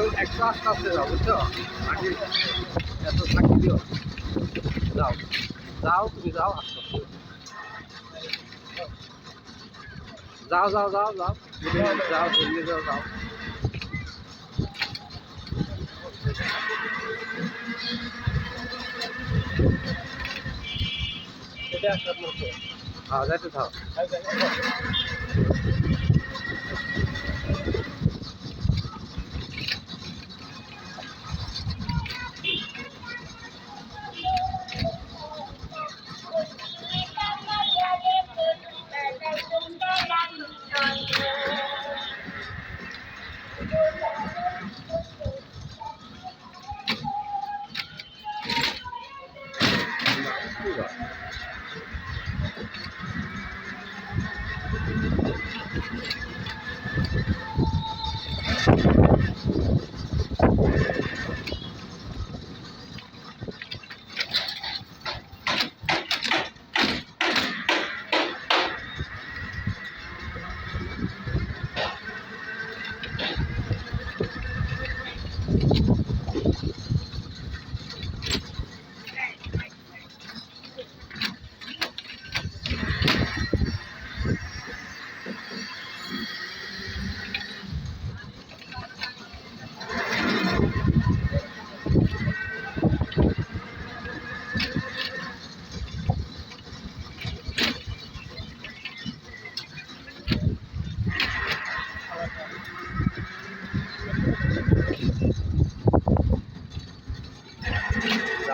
একশো একশো আস্তে আস্তে যাও, বুঝছ? আগে এত থাকি দিও। যাও। যাও তুমি, যাও আস্তে আস্তে যাও যাও যাও যাও। যাও জলদি যাও যাও। হ্যাঁ যাইতে থাও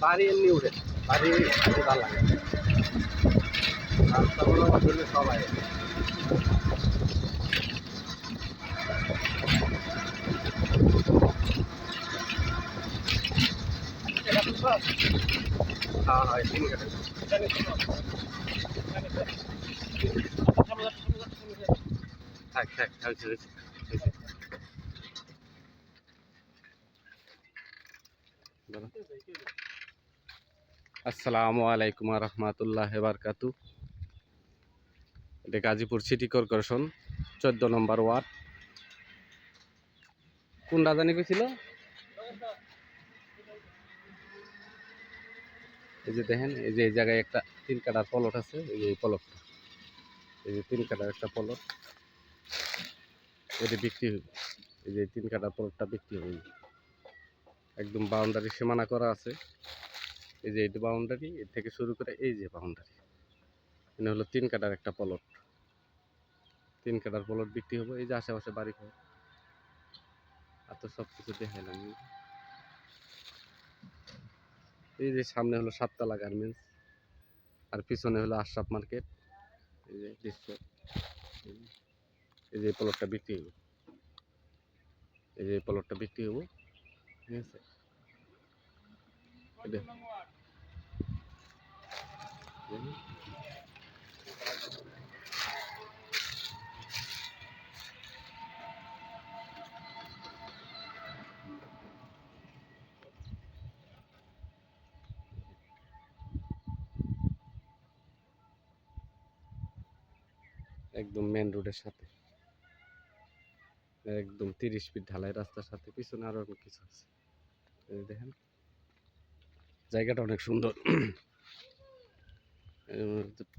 বাড়ি এমনি উঠে বাড়ি ভালো লাগে রাস্তাগুলো সবাই হ্যাঁ হ্যাঁ তিন আসসালামু আলাইকুম রহমতুল্লাহ বারকাতু। এটা গাজীপুর সিটি কর্পোরেশন, চোদ্দ নম্বর ওয়ার্ড। কোন রাজধানী পেয়েছিল এই যে দেখেন, এই যে এই জায়গায় একটা তিন কাটার পলট আছে, এই যে এই পলটটা। এই যে তিন কাটার একটা পলট। এটা বিক্রি হবে এই যে তিন কাটার পলটটা বিক্রি হবে একদম বাউন্ডারি সীমানা করা আছে। এই যে এটা বাউন্ডারি এর থেকে শুরু করে এই যে বাউন্ডারি এনে হলো তিন কাটার একটা পলট তিন কাটার পলট বিক্রি হবে, এই যে আশেপাশে বাড়ি ঘর আর তো সব কিছু দেখাইলাম এই যে সামনে হলো সাততলা গার্মেন্টস আর পিছনে হলো আশরাফ মার্কেট এই যে দৃশ্য এই যে- পলটটা বিক্রি হব। এই যে পলটটা বিক্রি হব। একদম মেন রোডের সাথে। একদম তিরিশ ফিট ঢালাই রাস্তার সাথে, পিছনে আরও অনেক কিছু আছে। দেখেন। জায়গাটা অনেক সুন্দর।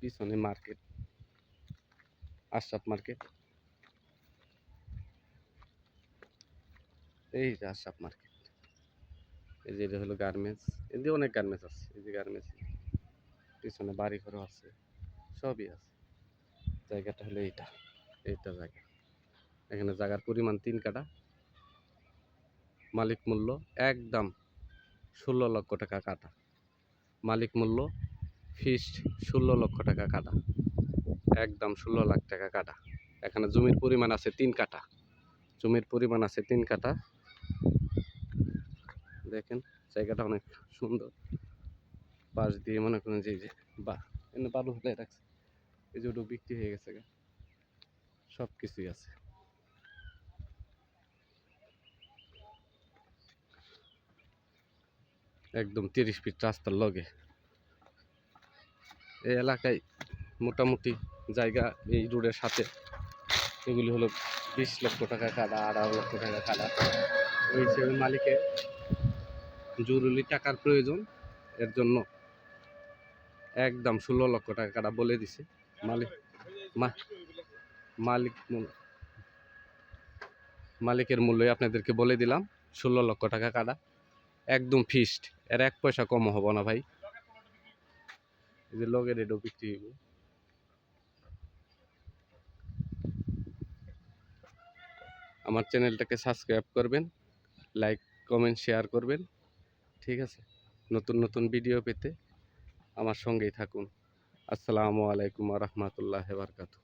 পিছনে মার্কেট, আশরাফ মার্কেট। এই যে আশরাফ মার্কেট। এই যে এটা হলো গার্মেন্টস। এদিকে অনেক গার্মেন্টস আছে। এই যে গার্মেন্টস পিছনে বাড়ি ঘরও আছে, সবই আছে। জায়গাটা হলো এইটা এইটা জায়গা। এখানে জায়গার পরিমাণ তিন কাটা মালিক মূল্য একদম ষোলো লক্ষ টাকা কাটা মালিক মূল্য ফিস্ট ষোলো লক্ষ টাকা কাটা একদম ষোলো লাখ টাকা কাটা এখানে জমির পরিমাণ আছে তিন কাটা জমির পরিমাণ আছে তিন কাটা দেখেন, জায়গাটা অনেক সুন্দর। পাশ দিয়ে মনে করেন যে যে বা, এনে বালু ফেলে রাখছে। এই যে ওটা বিক্রি হয়ে গেছে। সব কিছুই আছে। একদম তিরিশ ফিট রাস্তার লগে। এই এলাকায় মোটামুটি জায়গা এই রোডের সাথে। এগুলি হলো বিশ লক্ষ টাকা কাটা আড়াই লক্ষ টাকা কাটা। ওই হিসেবে মালিকের জরুরি টাকার প্রয়োজন। এর জন্য একদম ষোলো লক্ষ টাকা কাটা বলে দিছে। মালিক মালিক মালিকের মূল্যই আপনাদেরকে বলে দিলাম। ষোলো লক্ষ টাকা কাটা, একদম ফিক্সড এর এক পয়সা কম হব না ভাই। এই যে লগের এটাও বিক্রি হইব। আমার চ্যানেলটাকে সাবস্ক্রাইব করবেন, লাইক, কমেন্ট, শেয়ার করবেন, ঠিক আছে? নতুন নতুন ভিডিও পেতে আমার সঙ্গেই থাকুন। আসসালামু আলাইকুম রহমতুল্লাহ বারকাতু